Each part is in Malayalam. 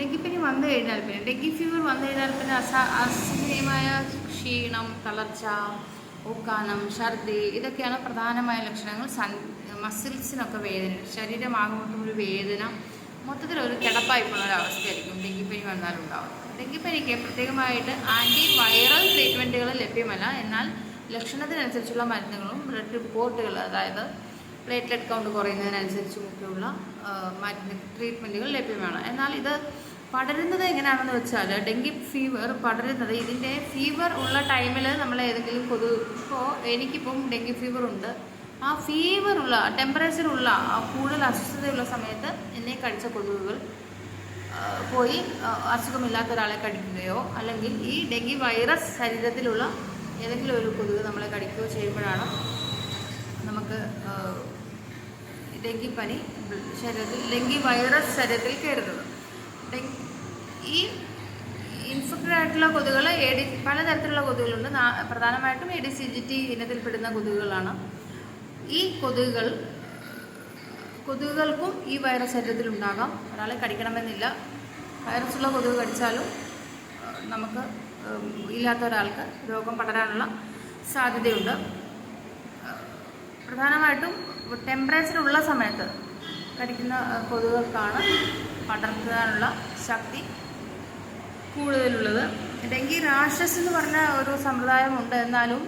ഡെങ്കിപ്പനി വന്നു കഴിഞ്ഞാൽ പിന്നെ ഡെങ്കി ഫീവർ വന്നു കഴിഞ്ഞാൽ പിന്നെ അസ അസഹനീയമായ ക്ഷീണം തളർച്ച ഊക്കാനം ഛർദി ഇതൊക്കെയാണ് പ്രധാനമായ ലക്ഷണങ്ങൾ. സൺ മസിൽസിനൊക്കെ വേദന ശരീരം ശരീരമാകുമ്പോൾ ഒരു വേദന മൊത്തത്തിൽ ഒരു കിടപ്പായിട്ടുള്ള ഒരു അവസ്ഥയായിരിക്കും ഡെങ്കിപ്പനി വന്നാലുണ്ടാവും ഡെങ്കിപ്പനിക്ക് പ്രത്യേകമായിട്ട് ആന്റി വൈറൽ ട്രീറ്റ്മെന്റുകൾ ലഭ്യമല്ല. എന്നാൽ ലക്ഷണത്തിനനുസരിച്ചുള്ള മരുന്നുകളും ബ്ലഡ് റിപ്പോർട്ടുകൾ അതായത് പ്ലേറ്റ്ലെറ്റ് കൗണ്ട് കുറയുന്നതിനനുസരിച്ചുമൊക്കെയുള്ള മരുന്ന് ട്രീറ്റ്മെന്റുകൾ ലഭ്യമാണ്. എന്നാൽ ഇത് പടരുന്നത് എങ്ങനെയാണെന്ന് വെച്ചാൽ ഡെങ്കി ഫീവർ പടരുന്നത് ഇതിന്റെ ഫീവർ ഉള്ള ടൈമിൽ നമ്മൾ ഏതെങ്കിലും കൊതു ഇപ്പോൾ എനിക്കിപ്പം ഡെങ്കി ഫീവർ ഉണ്ട്. ആ ഉള്ള ആ കൂടുതൽ അസ്വസ്ഥതയുള്ള സമയത്ത് എന്നെ കടിച്ച കൊതുകുകൾ പോയി അസുഖമില്ലാത്ത ഒരാളെ കടിക്കുകയോ അല്ലെങ്കിൽ ഈ ഡെങ്കി വൈറസ് ശരീരത്തിലുള്ള ഏതെങ്കിലും ഒരു കൊതുക് നമ്മളെ കടിക്കുകയോ ചെയ്യുമ്പോഴാണ് നമുക്ക് ഡെങ്കിപ്പനി ശരീരത്തിൽ ഡെങ്കി വൈറസ് ശരീരത്തിൽ കയറുന്നത് ഈ ഇൻഫെക്റ്റഡ് ആയിട്ടുള്ള കൊതുകുകൾ ഡി പലതരത്തിലുള്ള കൊതുകുകളുണ്ട്. പ്രധാനമായിട്ടും A D C G T ഇനത്തിൽപ്പെടുന്ന കൊതുകുകളാണ്. ഈ കൊതുകുകൾ കൊതുകുകൾക്കും ഈ വൈറസ് ശരീരത്തിൽ ഉണ്ടാകാം. ഒരാളെ കടിക്കണമെന്നില്ല. വൈറസുള്ള കൊതുക് കടിച്ചാലും നമുക്ക് ഇല്ലാത്ത ഒരാൾക്ക് രോഗം പടരാനുള്ള സാധ്യതയുണ്ട്. പ്രധാനമായിട്ടും ടെമ്പറേച്ചർ ഉള്ള സമയത്ത് കടിക്കുന്ന കൊതുകൾക്കാണ് പടർത്താനുള്ള ശക്തി കൂടുതലുള്ളത്. ഡെങ്കി റാഷസ് എന്ന് പറഞ്ഞ ഒരു സമ്പ്രദായമുണ്ട്. എന്നാലും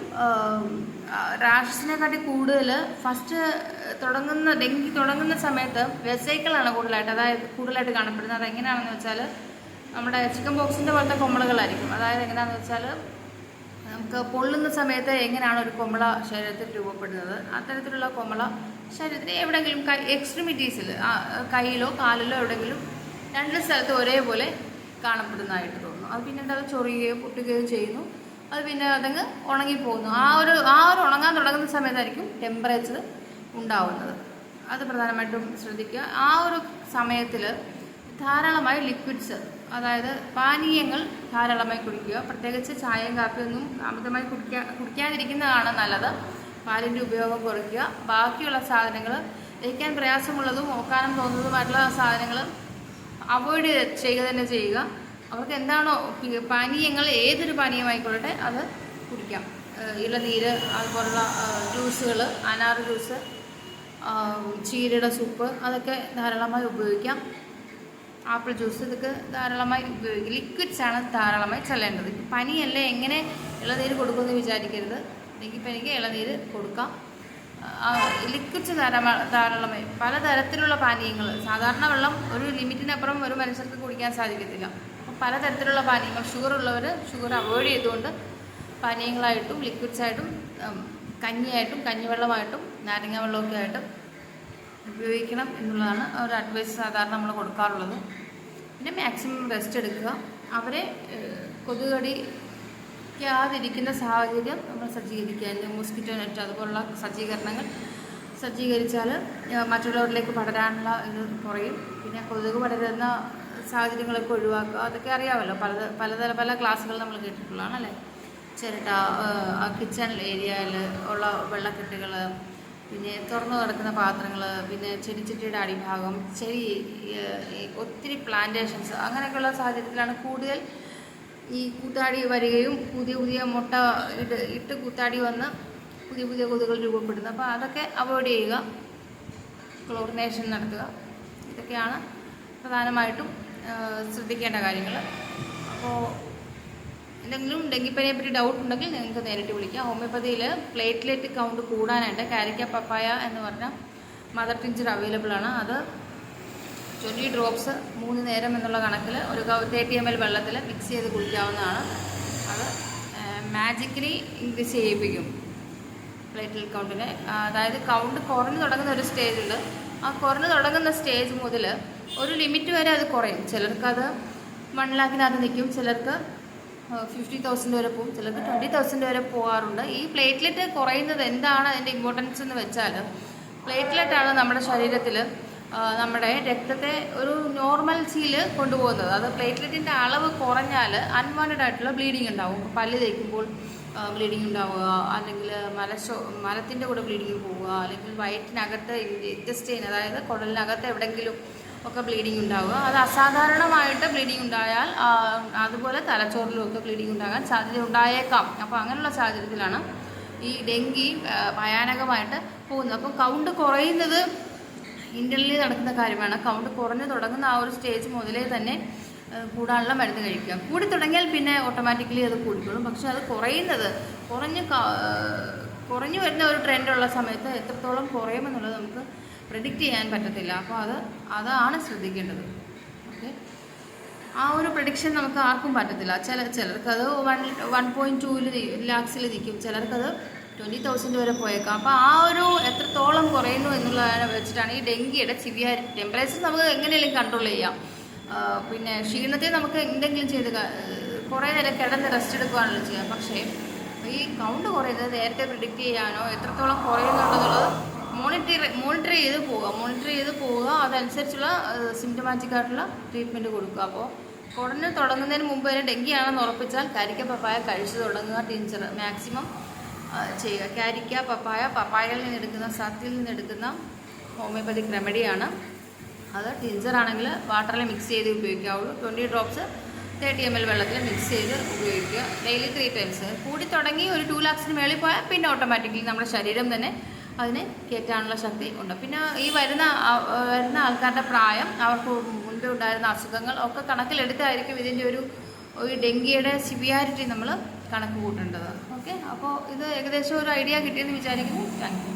റാഷസിനെക്കാട്ടി കൂടുതൽ ഫസ്റ്റ് തുടങ്ങുന്ന ഡെങ്കി തുടങ്ങുന്ന സമയത്ത് വെസൈക്കിളാണ് കൂടുതലായിട്ട് അതായത് കൂടുതലായിട്ട് കാണപ്പെടുന്നത്. അത് എങ്ങനെയാണെന്ന് വെച്ചാൽ നമ്മുടെ ചിക്കൻ ബോക്സിന്റെ പോലത്തെ കൊമ്മളുകളായിരിക്കും അതായത് എങ്ങനെയാണെന്ന് വെച്ചാൽ നമുക്ക് പൊള്ളുന്ന സമയത്ത് എങ്ങനെയാണ് ഒരു കൊമള ശരീരത്തിൽ രൂപപ്പെടുന്നത്? അത്തരത്തിലുള്ള കൊമള ശരീരത്തിന് എവിടെയെങ്കിലും എക്സ്ട്രിമിറ്റീസിൽ കയ്യിലോ കാലിലോ എവിടെയെങ്കിലും രണ്ട് സ്ഥലത്ത് ഒരേപോലെ കാണപ്പെടുന്നതായിട്ട് തോന്നുന്നു. അത് പിന്നീട് അത് ചൊറിയുകയോ പൊട്ടുകയോ ചെയ്യുന്നു. അത് പിന്നെ അതങ്ങ് ഉണങ്ങിപ്പോകുന്നു. ആ ഒരു ആ ഒരു ഉണങ്ങാൻ തുടങ്ങുന്ന സമയത്തായിരിക്കും ടെമ്പറേച്ചർ ഉണ്ടാവുന്നത്. അത് പ്രധാനമായിട്ടും ശ്രദ്ധിക്കുക. ആ ഒരു സമയത്തിൽ ധാരാളമായി ലിക്വിഡ്സ് അതായത് പാനീയങ്ങൾ ധാരാളമായി കുടിക്കുക. പ്രത്യേകിച്ച് ചായയും കാപ്പിയൊന്നും അമിതമായി കുടിക്കാ കുടിക്കാതിരിക്കുന്നതാണ് നല്ലത്. പാലിന്റെ ഉപയോഗം കുറയ്ക്കുക. ബാക്കിയുള്ള സാധനങ്ങൾ ദഹിക്കാൻ പ്രയാസമുള്ളതും ഓക്കാനം തോന്നുന്നതുമായിട്ടുള്ള സാധനങ്ങൾ അവോയ്ഡ് ചെയ്യുക തന്നെ ചെയ്യുക. അവർക്ക് എന്താണോ പാനീയങ്ങൾ ഏതൊരു പാനീയമായിക്കൊള്ളട്ടെ അത് കുടിക്കാം. ഇളനീര് അതുപോലുള്ള ജ്യൂസുകൾ അനാറ് ജ്യൂസ് ചീരയുടെ സൂപ്പ് അതൊക്കെ ധാരാളമായി ഉപയോഗിക്കാം. ആപ്പിൾ ജ്യൂസ് ഇതൊക്കെ ധാരാളമായി ഉപയോഗിക്കും. ലിക്വിഡ്സ് ആണ് ധാരാളമായി ചെല്ലേണ്ടത്. പനിയല്ലേ എങ്ങനെ ഇളനീര് കൊടുക്കുമെന്ന് വിചാരിക്കരുത്. എനിക്ക് പനിക്ക് ഇളനീര് കൊടുക്കാം. ലിക്വിഡ്സ് ധാരാള ധാരാളമായി. പലതരത്തിലുള്ള പാനീയങ്ങൾ. സാധാരണ വെള്ളം ഒരു ലിമിറ്റിനപ്പുറം ഒരു മനുഷ്യർക്ക് കുടിക്കാൻ സാധിക്കത്തില്ല. പല പലതരത്തിലുള്ള പാനീയങ്ങൾ. ഷുഗർ ഉള്ളവർ ഷുഗർ അവോയ്ഡ് ചെയ്തുകൊണ്ട് പാനീയങ്ങളായിട്ടും ലിക്വിഡ്സായിട്ടും കഞ്ഞിയായിട്ടും കഞ്ഞിവെള്ളമായിട്ടും നാരങ്ങ വെള്ളമൊക്കെ ആയിട്ടും ഉപയോഗിക്കണം എന്നുള്ളതാണ് ഒരു അഡ്വൈസ് സാധാരണ നമ്മൾ കൊടുക്കാറുള്ളത്. പിന്നെ മാക്സിമം റെസ്റ്റ് എടുക്കുക. അവരെ ഏഹ്, കൊതുകടിക്കാതിരിക്കുന്ന സാഹചര്യം നമ്മൾ സജ്ജീകരിക്കുക. മോസ്കിറ്റോ നെറ്റ് അതുപോലുള്ള സജ്ജീകരണങ്ങൾ സജ്ജീകരിച്ചാൽ മറ്റുള്ളവരിലേക്ക് പടരാനുള്ള ഇത് കുറയും. പിന്നെ കൊതുക് പടരുന്ന സാഹചര്യങ്ങളൊക്കെ ഒഴിവാക്കുക. അതൊക്കെ അറിയാമല്ലോ. പല പലതര പല ക്ലാസ്സുകൾ നമ്മൾ കേട്ടിട്ടുള്ളതാണ് അല്ലേ? ചിരട്ട കിച്ചൺ ഏരിയയിൽ ഉള്ള വെള്ളക്കെട്ടുകൾ പിന്നെ തുറന്നു കിടക്കുന്ന പാത്രങ്ങൾ പിന്നെ ചെടിച്ചട്ടിയുടെ അടിഭാഗം ഈ ഒത്തിരി പ്ലാന്റേഷൻസ് അങ്ങനെയൊക്കെയുള്ള സാഹചര്യത്തിലാണ് കൂടുതൽ ഈ കൂത്താടി വരികയും പുതിയ പുതിയ മുട്ട ഇട്ട് ഇട്ട് കൂത്താടി വന്ന് പുതിയ പുതിയ കൊതുകൾ രൂപപ്പെടുന്നത്. അപ്പോൾ അതൊക്കെ അവോയ്ഡ് ചെയ്യുക ക്ലോറിനേഷൻ നടത്തുക. ഇതൊക്കെയാണ് പ്രധാനമായിട്ടും ശ്രദ്ധിക്കേണ്ട കാര്യങ്ങൾ അപ്പോൾ എന്തെങ്കിലും ഡെങ്കിപ്പനിയെ പറ്റി ഡൗട്ട് ഉണ്ടെങ്കിൽ നിങ്ങൾക്ക് നേരിട്ട് വിളിക്കാം. ഹോമിയോപ്പതിയിൽ പ്ലേറ്റ്ലെറ്റ് കൗണ്ട് കൂടാനായിട്ട് കാരിക്ക പപ്പായ എന്ന് പറഞ്ഞ മദർ ടിഞ്ചർ അവൈലബിൾ ആണ്. അത് ട്വന്റി ഡ്രോപ്സ് മൂന്ന് നേരം എന്നുള്ള കണക്കിൽ ഒരു തേർട്ടി എം എൽ വെള്ളത്തിൽ മിക്സ് ചെയ്ത് കുളിക്കാവുന്നതാണ് അത് മാജിക്കലി ഇൻക്രീസ് ചെയ്യിപ്പിക്കും പ്ലേറ്റ്ലെറ്റ് കൗണ്ടിനെ അതായത് കൗണ്ട് കുറഞ്ഞു തുടങ്ങുന്ന ഒരു സ്റ്റേജുണ്ട് ആ കുറഞ്ഞു തുടങ്ങുന്ന സ്റ്റേജ് മുതൽ ഒരു ലിമിറ്റ് വരെ അത് കുറയും. ചിലർക്കത് വൺ ലാക്കിനകത്ത് നിൽക്കും. ചിലർക്ക് ഫിഫ്റ്റി തൗസൻഡ് വരെ പോകും. ചിലർക്ക് ട്വന്റി തൗസൻഡ് വരെ പോകാറുണ്ട്. ഈ പ്ലേറ്റ്ലെറ്റ് കുറയുന്നത് എന്താണ് അതിന്റെ ഇമ്പോർട്ടൻസ് എന്ന് വെച്ചാൽ പ്ലേറ്റ്ലെറ്റ് ആണ് നമ്മുടെ ശരീരത്തിൽ നമ്മുടെ രക്തത്തെ ഒരു നോർമൽ നോർമൽസിയിൽ കൊണ്ടുപോകുന്നത്. അത് പ്ലേറ്റ്ലെറ്റിന്റെ അളവ് കുറഞ്ഞാൽ അൺവാണ്ടഡ് ആയിട്ടുള്ള ബ്ലീഡിങ് ഉണ്ടാവും. പല്ല് തേക്കുമ്പോൾ ബ്ലീഡിങ് ഉണ്ടാവുക അല്ലെങ്കിൽ മലശോ മലത്തിന്റെ കൂടെ ബ്ലീഡിങ് പോവുക അല്ലെങ്കിൽ വയറ്റിനകത്ത് ഇന്റസ്റ്റൈൻ അതായത് കുടലിനകത്ത് എവിടെയെങ്കിലും ഒക്കെ ബ്ലീഡിംഗ് ഉണ്ടാവുക. അത് അസാധാരണമായിട്ട് ബ്ലീഡിങ് ഉണ്ടായാൽ അതുപോലെ തലച്ചോറിലും ഒക്കെ ബ്ലീഡിങ് ഉണ്ടാകാൻ സാധ്യത ഉണ്ടായേക്കാം. അപ്പോൾ അങ്ങനെയുള്ള സാഹചര്യത്തിലാണ് ഈ ഡെങ്കി ഭയാനകമായിട്ട് പോകുന്നത്. അപ്പോൾ കൗണ്ട് കുറയുന്നത് ഇന്റർലി നടക്കുന്ന കാര്യമാണ്. കൗണ്ട് കുറഞ്ഞു തുടങ്ങുന്ന ആ ഒരു സ്റ്റേജ് മുതലേ തന്നെ കൂടാനുള്ള മരുന്ന് കഴിക്കുക. കൂടി തുടങ്ങിയാൽ പിന്നെ ഓട്ടോമാറ്റിക്കലി അത് കൂടിക്കോളും. പക്ഷെ അത് കുറയുന്നത് കുറഞ്ഞ് കുറഞ്ഞു വരുന്ന ഒരു ട്രെൻഡുള്ള സമയത്ത് എത്രത്തോളം കുറയുമെന്നുള്ളത് നമുക്ക് പ്രിഡിക്റ്റ് ചെയ്യാൻ പറ്റത്തില്ല. അപ്പോൾ അത് അതാണ് ശ്രദ്ധിക്കേണ്ടത്. ഓക്കെ ആ ഒരു പ്രഡിക്ഷൻ നമുക്ക് ആർക്കും പറ്റത്തില്ല. ചില ചിലർക്കത് വൺ വൺ പോയിന്റ് ടൂവിൽ ലാക്സിൽ നിൽക്കും ചിലർക്കത് ട്വന്റി തൗസൻഡ് വരെ പോയേക്കാം. അപ്പോൾ ആ ഒരു എത്രത്തോളം കുറയുന്നു എന്നുള്ളതിനെ വെച്ചിട്ടാണ് ഈ ഡെങ്കിയുടെ സിവിയർ ടെമ്പറേച്ചർ നമുക്ക് എങ്ങനെയെങ്കിലും കൺട്രോൾ ചെയ്യാം. പിന്നെ ക്ഷീണത്തെ നമുക്ക് എന്തെങ്കിലും ചെയ്ത് കുറേ നേരം കിടന്ന് റെസ്റ്റ് എടുക്കുകയാണല്ലോ ചെയ്യാം പക്ഷേ ഈ കൗണ്ട് കുറയുന്നത് നേരത്തെ പ്രിഡിക്റ്റ് ചെയ്യാനോ എത്രത്തോളം കുറയുന്നുണ്ടെന്നുള്ളത് മോണിറ്റർ മോണിറ്റർ ചെയ്ത് പോവുക. മോണിറ്റർ ചെയ്ത് പോവുക. അതനുസരിച്ചുള്ള സിംറ്റമാറ്റിക് ആയിട്ടുള്ള ട്രീറ്റ്മെന്റ് കൊടുക്കുക. അപ്പോൾ കുറഞ്ഞ് തുടങ്ങുന്നതിന് മുമ്പ് തന്നെ ഡെങ്കിയാണെന്ന് ഉറപ്പിച്ചാൽ കരിക്ക പപ്പായ കഴിച്ചു തുടങ്ങുക ടീച്ചർ മാക്സിമം ചെയ്യുക. കാരിക്ക പപ്പായ പപ്പായയിൽ നിന്ന് എടുക്കുന്ന സത്തിൽ നിന്ന് എടുക്കുന്ന ഹോമിയോപ്പതിക് റെമഡിയാണ് അത് ടിഞ്ചർ ആണെങ്കിൽ വാട്ടറിൽ മിക്സ് ചെയ്ത് ഉപയോഗിക്കാവുള്ളൂ. Twenty drops thirty M L വെള്ളത്തിൽ മിക്സ് ചെയ്ത് ഉപയോഗിക്കുക. ഡെയിലി ത്രീ ടൈംസ് കൂടി തുടങ്ങി ഒരു ടു ലാക്സിന് മേളിൽ പോയാൽ പിന്നെ ഓട്ടോമാറ്റിക്കലി നമ്മുടെ ശരീരം തന്നെ അതിനെ കയറ്റാനുള്ള ശക്തി ഉണ്ട്. പിന്നെ ഈ വരുന്ന വരുന്ന ആൾക്കാരുടെ പ്രായം അവർക്ക് മുൻപേ ഉണ്ടായിരുന്ന അസുഖങ്ങൾ ഒക്കെ കണക്കിലെടുത്തായിരിക്കും ഇതിന്റെ ഒരു ഈ ഡെങ്കിയുടെ സിവിയാരിറ്റി നമ്മൾ കണക്ക് കൂട്ടേണ്ടത്. ഓക്കെ അപ്പോൾ ഇത് ഏകദേശം ഒരു ഐഡിയ കിട്ടിയെന്ന് വിചാരിക്കുന്നു. താങ്ക്